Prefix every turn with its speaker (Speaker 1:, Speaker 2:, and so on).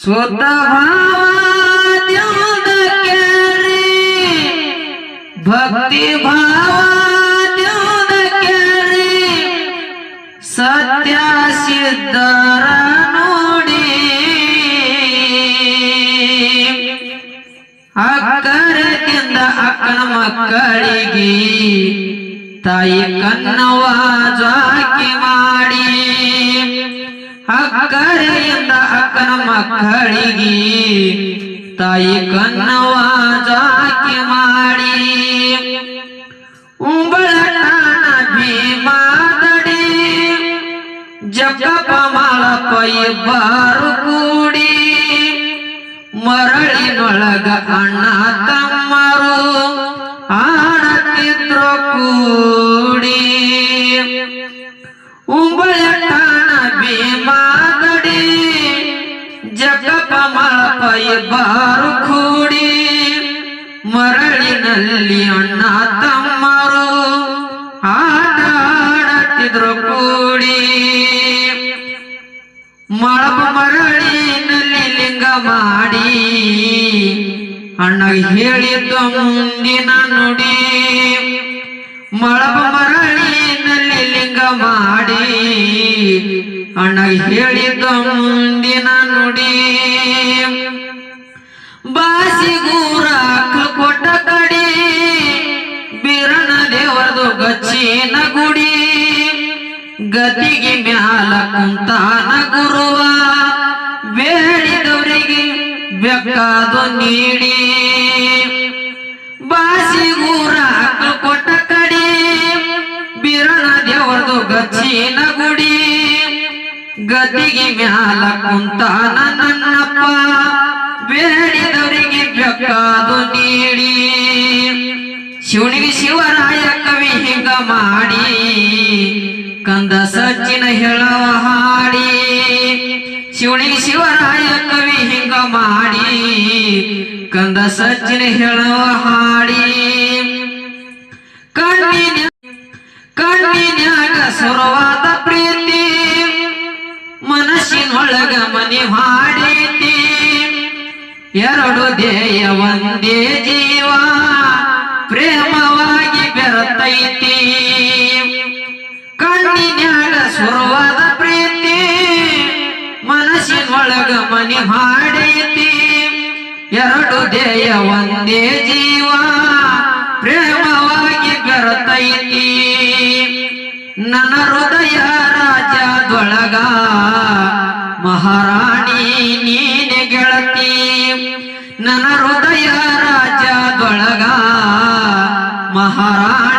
Speaker 1: ಶುದ್ಧ ಭಾವದಿಂದ ಕೇಳಿ ಭಕ್ತಿ ಭಾವದಿಂದ ಕೇಳಿ ಸತ್ಯ ಸಿದ್ಧರ ನೋಡಿ ಅಕ್ಕರದಿಂದ ಅಕ್ಕನ ಮಕ್ಕಳಿಗೆ ತಾಯಿ ಕನ್ನವ ಜಾಕಿ ಮಾಡಿ ಅಕ್ಕರೆಯಿಂದ ಅಕ್ಕನ ಮಕ್ಕಳಿಗೆ ತಾಯಿ ಕನ್ನವ ಜಾಕಿ ಮಾಡಿ ಉಂಬಳಟಾಣ ಭೀಮಾದಡಿ ಜಗಪ ಮಾಳಪ್ಪ ಇಬ್ಬರು ಕೂಡಿ ಮರಳಿನೊಳಗ ಅಣ್ಣ ತಮ್ಮರು ಆಡತಿದ್ರು ಕೂಡಿ ಉಂಬಳಟಾಣ ಜಗಪ ಪೈ ಬಾರು ಕೂಡಿ ಮರಳಿನಲ್ಲಿ ಅಣ್ಣ ತಮ್ಮರು ಆಟಾಡತ್ತಿದ್ರು ಕೂಡಿ ಮಳಬ ಮರಳಿನಲ್ಲಿ ಲಿಂಗ ಮಾಡಿ ಅಣ್ಣ ಹೇಳಿದ್ದ ಮುಂದಿನ ನುಡಿ. ಮಳಬ ಮರಳಿನಲ್ಲಿ ಲಿಂಗ ಮಾಡಿ ಅಣ್ಣ ಹೇಳಿದ್ದ ಮುಂದಿನ ಗಚ್ಚಿನ ಗುಡಿ ಗದಿಗೆ ಮ್ಯಾಲ ಕುಂತಾನ ಗುರುವ, ಬೇಡಿದವರಿಗೆ ಬೇಕಾದು ನೀಡಿ. ಬಾಸಿಗೂರ ಕೊಟ್ಟ ಕಡಿ ಬಿರಣ ದೇವರದು ಗಚ್ಚಿನ ಗುಡಿ ಗದಿಗೆ ಮ್ಯಾಲ ಕುಂತಾನ ನನ್ನಪ್ಪ, ಬೇಡಿದವರಿಗೆ ಬೇಕಾದು ನೀಡಿ. ಶಿವನಿಗೆ ಶಿವರಾಯ ಕವಿ ಹಿಂಗ ಮಾಡಿ, ಕಂದ ಸಜ್ಜಿನ ಹೇಳವ ಹಾಡಿ. ಶಿವನಿಗೆ ಶಿವರಾಯ ಕವಿ ಹಿಂಗ ಮಾಡಿ, ಕಂದ ಸಜ್ಜಿನ ಹೇಳವ ಹಾಡಿ. ಕಣ್ಣಿನ, ಕಣ್ಣಿನ್ಯಾಗ ಸುರವಾದ ಪ್ರೀತಿ, ಮನಸ್ಸಿನೊಳಗ ಮನೆ ಮಾಡೈತಿ ಎರಡು ದೇಯ ಒಂದೇ ಜೀವ. ಬೆರತೈತಿ ಕಣ್ಣಿನ್ಯಾಗ ಸುರವಾದ ಪ್ರೀತಿ ಮನಸ್ಸಿನೊಳಗ ಮನಿ ಮಾಡೈತಿ ಎರಡು ದೇಯ ಒಂದೇ ಜೀವ, ಪ್ರೇಮವಾಗಿ ಬೆರತೈತಿ. ನನ್ನ ಹೃದಯ ರಾಜ್ಯದೊಳಗ ಮಹಾರಾಣಿ ನೀನೆ ಗೆಳತಿ. ನನ್ನ ಹೃದಯ ರಾಜ್ಯದೊಳಗ ಮಹಾರಾಣಿ